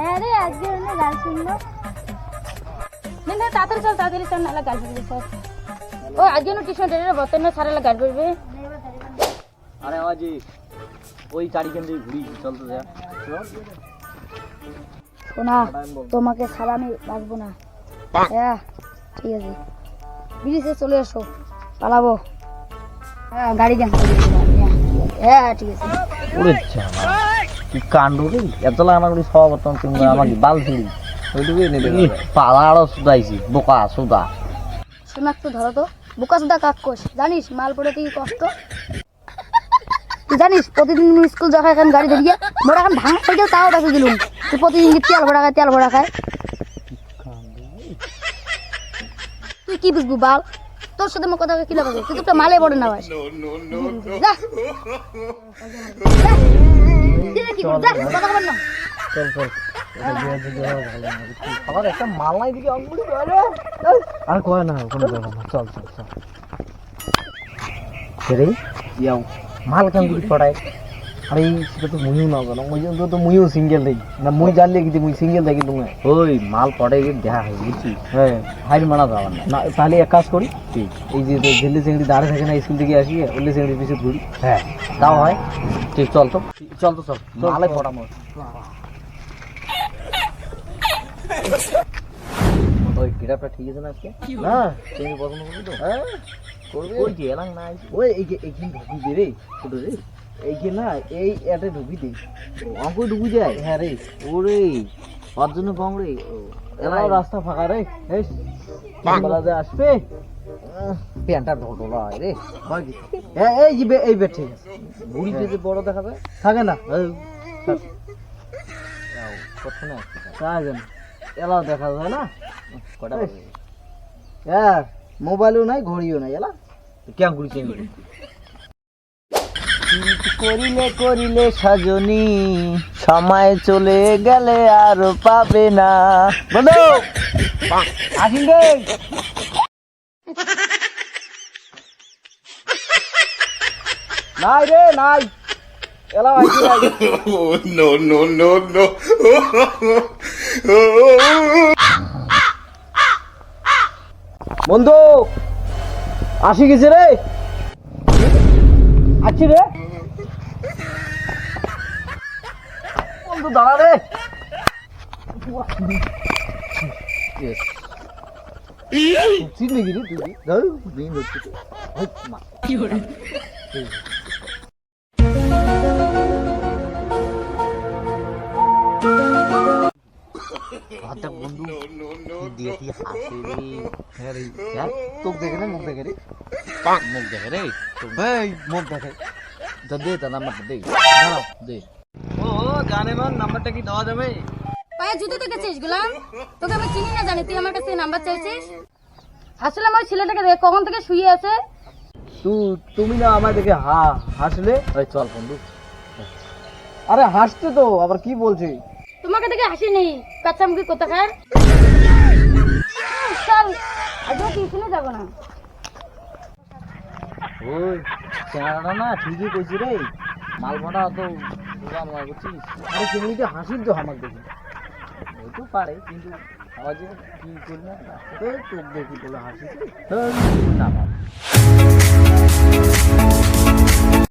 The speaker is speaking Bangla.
হ্যাঁ রে আজকে ওখানে গান শুনলো না না তাড়াতাড়ি চল তাড়াতাড়ি চল নাহলে গান শুনবে সব ও আজকে নো টিউশন রে বর্তমানে না সারা গান করবে আরে আওয়াজি ওই চারিখান দিয়ে ঘুরি চল তো যা। শোনা তোমাকে ছাড়া আমি বাঁচবো না। হ্যাঁ ঠিক আছে। ব্রিজে চলে এসো পালাবো। হ্যাঁ গাড়ি জ্ঞান হ্যাঁ ঠিক আছে। ওরে জামা কি কাণ্ড রে? এতলা আমার গুলি সব বর্তমান তুমি আমাকে বাল ছিলি ওইটুকুই নেবে পালা আরও সুদাইছি বোকা সুদা শোনা একটু ধরো তো বোকাসুদা কাক্কস জানিস মাল পড়ে কি কষ্ট? তুই জানিস প্রতিদিন স্কুল যাওয়া এখন গাড়ি ধরিয়ে মোটা এখন ভাঙা সাইকেল তাও দেখে দিলুম তুই প্রতিদিন কি তেল ভরা খায় তেল ভরা খায়? তুই কি বুঝবু বাল? তোর সাথে আমার কথা কি লাগাবে তুই তো মালে পড়ে না ভাই। কথা চল চল। আবার একটা মালাই দিকে অঙ্গুলি আর কয় না কোনো ব্যাপার না চল চল চল মাল কাঙ্গুলি পড়ায়? আরে সেটা তো মুইও না কেন মুই তো তো মুইও সিঙ্গেল দেই না মুই জানলে কি মুই সিঙ্গেল দেখি তুমি ওই মাল পড়ে গিয়ে দেখা হয় বুঝছি। হ্যাঁ হাইর মানা যাবার না। না তাহলে এক কাজ করি। ঠিক এই যে ঝেলে চিংড়ি দাঁড়ে থাকে না স্কুল থেকে আসি ওলে চিংড়ির পিছনে ঘুরি হ্যাঁ। তাও হয়। ঠিক চল তো। চল তো চল। মালে পড়া মোর ওই কিরাপটা ঠিক আছে না আজকে? না? তুমি পছন্দ করবি তো? হ্যাঁ। করবি? ওই কি এলাম না ওই এই ঢুকি দে রে ছোট রে। এইখানে না এই এটা ঢুকি দে। অঙ্ক ঢুকি যায়। হ্যাঁ রে। ওরে ওর জন্য কম রে। এলাও রাস্তা ফাঁকা রে। এই বেলা যে আসবে। প্যান্টটা ঢোটোলা হয় রে। কি? এই যে এই বেড ঠিক আছে। বুড়িতে যে বড় দেখা যায় থাকে না? প্রথমে আসছে এলাও দেখা যায় না? কটা হ্যাঁ মোবাইলও নাই ঘড়িও নাই এলা। কেমন ঘুরি চেঞ্জ করিলে করিলে সাজনি সময় চলে গেলে আর পাবে না। বন্ধু আসিন রে। নাই রে নাই। এলা. বন্ধু আসি গেছে রে। আছি রে। বন্ধু দাঁড়া রে। কি করে বন্ধু দিয়ে দিয়ে রে রে তোকে দেখে রে মুখ দেখে রে মুখ দেখে রে এই মুখ দেখে তো দে তার নাম্বারটা দে দাঁড়াও দে ও জানে মান নাম্বারটা কি দেওয়া যাবে? পায়ে জুতো দেখেছিস গোলাম তোকে আমি চিনি না জানি তুই আমার কাছে নাম্বার চাইছিস? আসলে আমার ছেলেটাকে দেখ কখন থেকে শুয়ে আছে? তু তুমি না আমার দেখে হা হাসলে? ওই চল বন্ধু। আরে হাসছে তো আবার কি বলছে তোমাকে দেখে হাসি নেই। কাঁচামুখি কোথাকার চল আজকে টিউশনে যাব না ওই, চেহারাটা না ঠিকই কইছি রে মাল অত তো দোকান হয় বুঝছিস আরে চিংড়িতে হাসির তো আমার দেখি ওই তো পারে, কিন্তু আমার যে কি করলে চোখ দেখি বলে হাসি। না।